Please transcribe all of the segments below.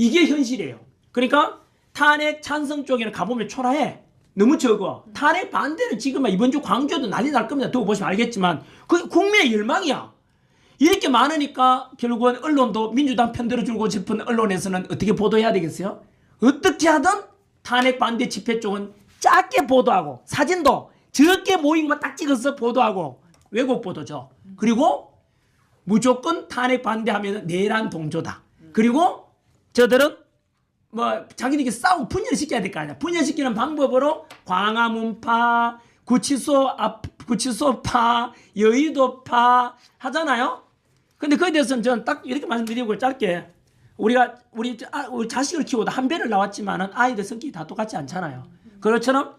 이게 현실이에요. 그러니까 탄핵 찬성 쪽에는 가보면 초라해. 너무 적어. 탄핵 반대는 지금 이번 주 광주에도 난리 날 겁니다. 두고 보시면 알겠지만 그 국민의 열망이야. 이렇게 많으니까 결국은 언론도 민주당 편들어주고 싶은 언론에서는 어떻게 보도해야 되겠어요? 어떻게 하든 탄핵 반대 집회 쪽은 작게 보도하고 사진도 적게 모인 것만 딱 찍어서 보도하고 왜곡 보도죠. 그리고 무조건 탄핵 반대하면 내란 동조다. 그리고 저들은 뭐 자기들끼리 싸우고 분열시켜야 될 거 아니야. 분열시키는 방법으로 광화문파, 구치소 앞 구치소파, 여의도파 하잖아요. 근데 그에 대해서는 저는 딱 이렇게 말씀드리고 짧게 우리가 우리, 아, 우리 자식을 키우다 한 배를 나왔지만은 아이들 성격이 다 똑같지 않잖아요. 그렇처럼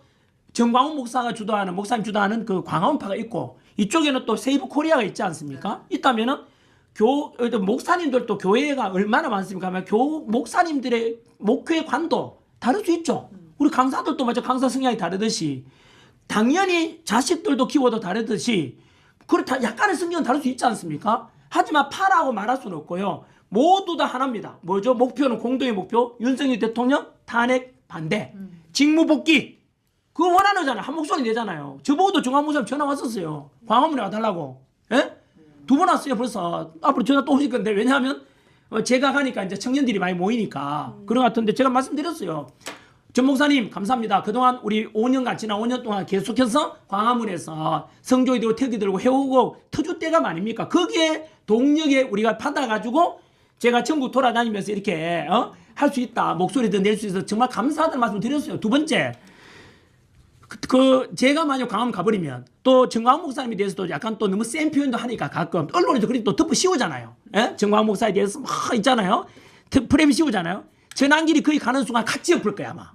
정광훈 목사가 주도하는 목사님 주도하는 그 광화문파가 있고 이쪽에는 또 세이브 코리아가 있지 않습니까? 있다면은 교 어, 목사님들도 교회가 얼마나 많습니까? 하면 교 목사님들의 목회 관도 다를 수 있죠. 우리 강사들도 마찬 강사 성향이 다르듯이 당연히 자식들도 키워도 다르듯이 그렇다 약간의 성격은 다를 수 있지 않습니까? 하지만 파라고 말할 수는 없고요. 모두 다 하나입니다. 뭐죠? 목표는 공동의 목표. 윤석열 대통령 탄핵 반대. 직무 복귀. 그거 원하는 거잖아요. 한 목소리 내잖아요. 저보고도 중앙무사님 전화 왔었어요. 광화문에 와달라고. 예? 두번 왔어요 벌써. 앞으로 전화 또 오실 건데 왜냐하면 어, 제가 가니까 이제 청년들이 많이 모이니까 그런 것 같은데 제가 말씀드렸어요. 전 목사님 감사합니다. 그동안 우리 5년간 지난 5년 동안 계속해서 광화문에서 성조이 들고 태기 들고 해오고 터주 때가 아닙니까? 거기에 동력에 우리가 받아가지고 제가 전국 돌아다니면서 이렇게 어? 할 수 있다 목소리도 낼 수 있어서 정말 감사하다는 말씀 드렸어요. 두 번째 그, 그 제가 만약 광화문 가버리면 또 정광훈 목사님에 대해서도 약간 또 너무 센 표현도 하니까 가끔 언론에도 그렇게 또 덮어 씌우잖아요. 예? 정광훈 목사에 대해서 막 있잖아요. 트- 프레임 씌우잖아요. 전환길이 거기 가는 순간 같이 엎을 거야 아마.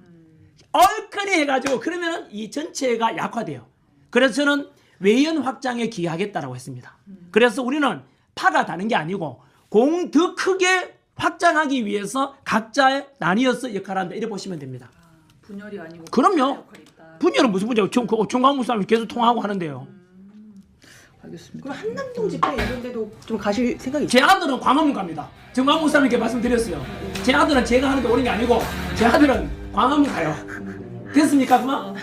얼큰이 해가지고 그러면 이 전체가 약화돼요. 그래서 저는 외연 확장에 기하겠다라고 했습니다. 그래서 우리는 파가 다는 게 아니고 공 더 크게 확장하기 위해서 각자의 나뉘어서 역할을 한다 이렇게 보시면 됩니다. 분열이 아니고 그럼요. 분열은 무슨 문제고 정- 그 정광훈 목사님 계속 통화하고 하는데요. 알겠습니다. 그럼 한남동 집회 이런 데도 좀 가실 생각이 제 아들은 광화문 갑니다. 정광훈 목사님께 말씀드렸어요. 제 아들은 제가 하는데 오는 게 아니고 제 아들은 광화문 가요. 됐습니까 그만?